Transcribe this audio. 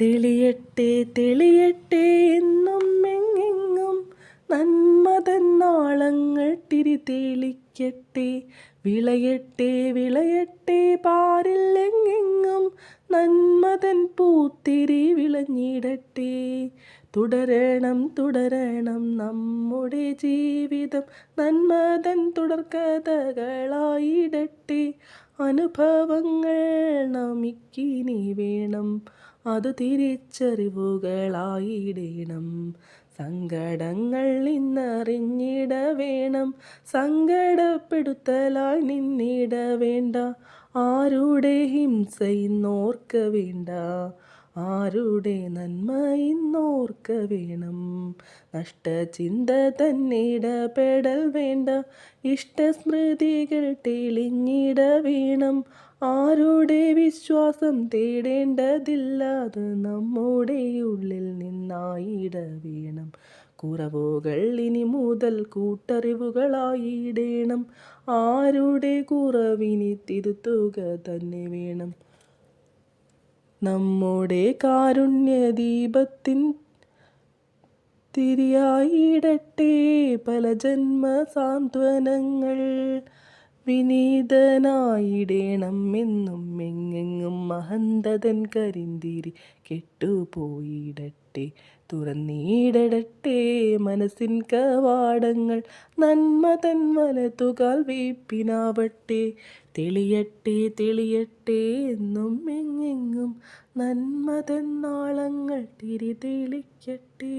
തെളിയട്ടെ തെളിയട്ടെ എന്നും എങ്ങെങ്ങും നന്മതൻ നാളങ്ങൾ തിരി തെളിക്കട്ടെ. വിളയട്ടെ വിളയട്ടെ പാരിൽ എങ്ങെങ്ങും നന്മതൻ പൂത്തിരി വിളഞ്ഞിടട്ടെ. തുടരണം തുടരണം നമ്മുടെ ജീവിതം നന്മതൻ തുടർക്കഥകളായിടട്ടെ. അനുഭവങ്ങൾ നമുക്കിനി വേണം. അത് തിരിച്ചറിവുകളായിടണം. സങ്കടങ്ങൾ ഇന്നറിഞ്ഞിട വേണം. സങ്കടപ്പെടുത്തലായി നിന്നിട വേണ്ട. ആരുടെ ഹിംസ ഇന്നോർക്ക വേണ്ട. ആരുടെ നന്മ ഇന്നോർക്ക വേണം? നഷ്ടചിന്ത തന്നിടപെടൽ വേണ്ട. ഇഷ്ടസ്മൃതികൾ തെളിഞ്ഞിട വേണം. ആരുടെ വിശ്വാസം തേടേണ്ടതില്ലാതെ നമ്മുടെ ഉള്ളിൽ നിന്നായിട വേണം. കുറവുകൾ ഇനി മുതൽ കൂട്ടറിവുകളായിടേണം ആരുടെ കുറവിനി തിരുത്തുക തന്നെ വേണം. നമ്മുടെ കാരുണ്യദീപത്തിൻ തിരിയായിടട്ടെ പല ജന്മ സാന്ത്വനങ്ങൾ വിനീതനായിടേണം എന്നും എങ്ങെങ്ങും മഹന്തതൻ കരിന്തിരി കെട്ടുപോയിടട്ടെ തുറന്നീടടട്ടെ മനസ്സിൻ കവാടങ്ങൾ നന്മതൻ വലത്തുകാൽ വീപ്പിനാവട്ടെ തെളിയട്ടെ തെളിയട്ടെ എന്നും എങ്ങെങ്ങും നന്മതൻ നാളങ്ങൾ തിരി തെളിക്കട്ടെ.